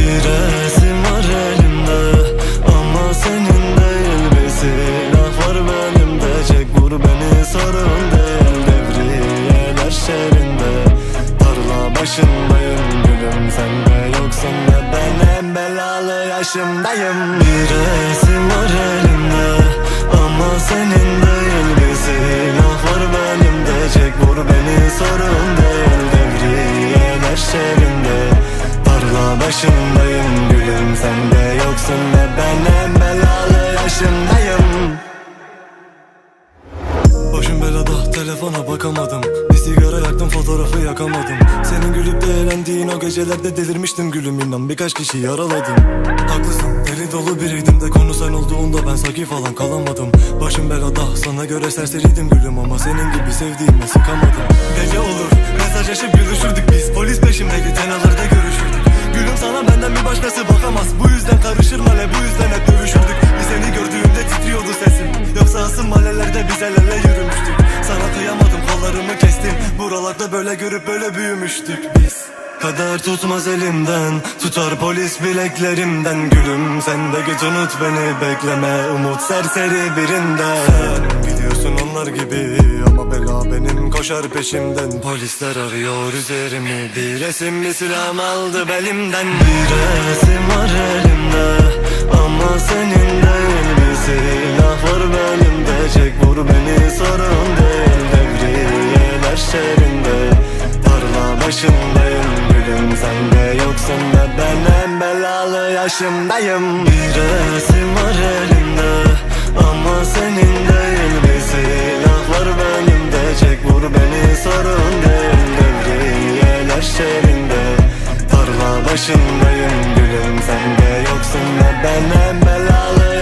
Bir resim var Ama senin değil bir var belimde. Çek beni sorun Devriyeler şehrinde Tarla başındayım gülüm Sen de yoksun ve ben en belalı yaşımdayım. Bir resim var elimde başındayım gülüm. Sen de yoksun ve ben en belalı yaşımdayım Başım belada telefona bakamadım. Sigara yaktım fotoğrafı yakamadım. Senin gülüp de eğlendiğin o gecelerde delirmiştim gülüm. İnan birkaç kişi yaraladım. Haklısın deli dolu biriydim de konu sen olduğunda ben sakin falan kalamadım. Başım belada sana göre serseriydim gülüm ama senin gibi sevdiğime sıkamadım. Gece olur mesajlaşıp gülüşürdük biz. Polis peşimdeydi tenalarda görüşürdük mahallelerde biz el ele yürümüştük. Sana kıyamadım kollarımı kestim. Buralarda böyle görüp böyle büyümüştük biz. Kader tutmaz elimden Tutar polis bileklerimden. Gülüm sen de git unut beni bekleme Umut serseri birinden. Sen gidiyorsun onlar gibi Ama bela benim koşar peşimden. Polisler arıyor üzerimi Bir resim bir silahım aldı belimden. Bir resim var elimde Ama senin değil Tarla başındayım gülüm Sen de yoksun ve ben en belalı yaşımdayım. Bir resim var elimde Ama senin değil. Bir silah var belimde Çek vur beni sorun değil. Devriyeler şehrinde Tarla başındayım gülüm. Sen de yoksun ve ben en belalı